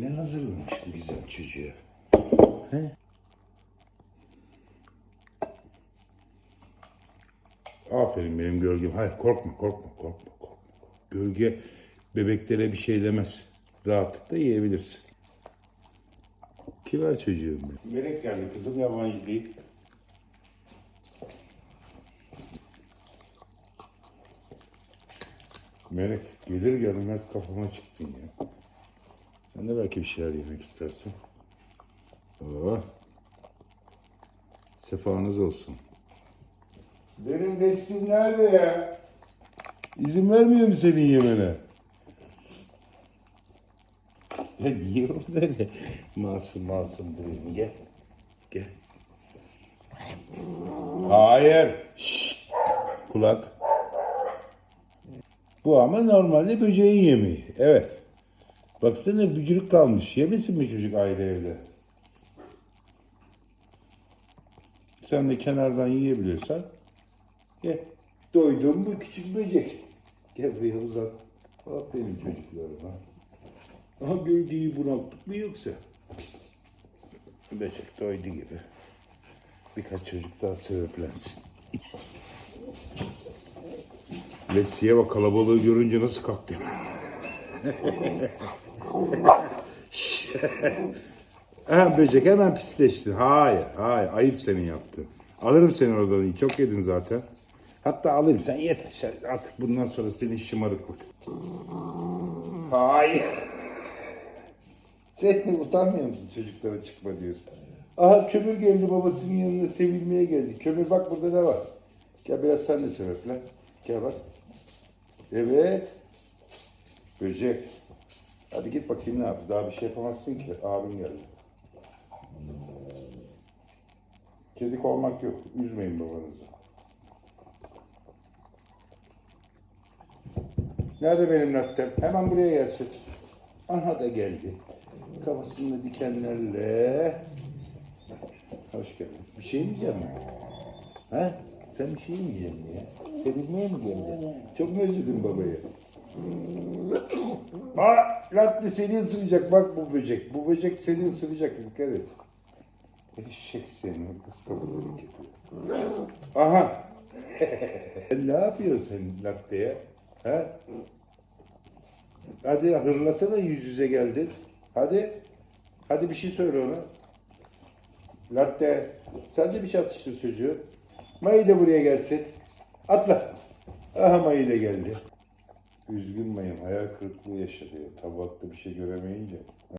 Ne hazırlamış bu güzel çocuğa? He? Aferin benim gölgem. Hayır korkma korkma korkma korkma. Gölge bebeklere bir şey demez. Rahatlıkla yiyebilirsin. Kibar çocuğum ben. Melek geldi kızım yabancı değil. Melek gelir gelmez kafama çıktın ya. Sen de belki bir şeyler yemek istersin. Oo. Sefanız olsun. Benim resmim nerede ya? İzin vermiyor mu senin yemene? Ya orada öyle masum masum duruyorsun? Gel. Gel. Hayır. Şşt. Kulak. Bu ama normalde böceğin yemeği. Evet. Baksana bücürük kalmış. Yemesin mi çocuk ayrı evde? Sen de kenardan yiyebiliyorsan ye. Doydun mu küçük böcek? Gel buraya uzat. Aferin çocuklarıma. Aha gölgeyi bunalttık mı yoksa? Böcek doydu gibi. Birkaç çocuk daha sebeplensin. Letsiye bak kalabalığı görünce nasıl kalktı. Hemen böcek hemen pisleşti. Hayır, hayır. Ayıp senin yaptığın. Alırım seni oradan. Çok yedin zaten. Hatta alayım sen yeter. Artık bundan sonra senin şımarıklık. Hayır. Sen utanmıyor musun çocuklara çıkma diyorsun? Aha kömür geldi babasının yanına sevilmeye geldi. Kömür bak burada ne var? Gel biraz sen de sebeple. Gel bak. Evet. Böcek. Hadi git bakayım ne yaptı. Daha bir şey yapamazsın ki. Abin geldi. Kedik olmak yok. Üzmeyin babanızı. Nerede benim lattem? Hemen buraya gelsin. Aha da geldi. Kafasında dikenlerle. Hoş geldin. Bir şey mi yiyeceksin? Ha? Sen bir şey mi yiyeceksin ya? Sevilmeye mi geldin? Çok mu özledin babayı? Aa, latte seni ısıracak bak bu böcek. Bu böcek seni ısıracak dikkat et. Eşek seni kabuğunu yapıyor. Aha. Ne yapıyorsun sen latteye? Ha? Hadi hırlasana yüz yüze geldin. Hadi. Hadi bir şey söyle ona. Latte. Sen de bir şey atıştır çocuğu. Mayı da buraya gelsin. Atla. Aha Mayı da geldi. Üzgün Mayım hayal kırıklığı yaşadı. Tabakta bir şey göremeyince.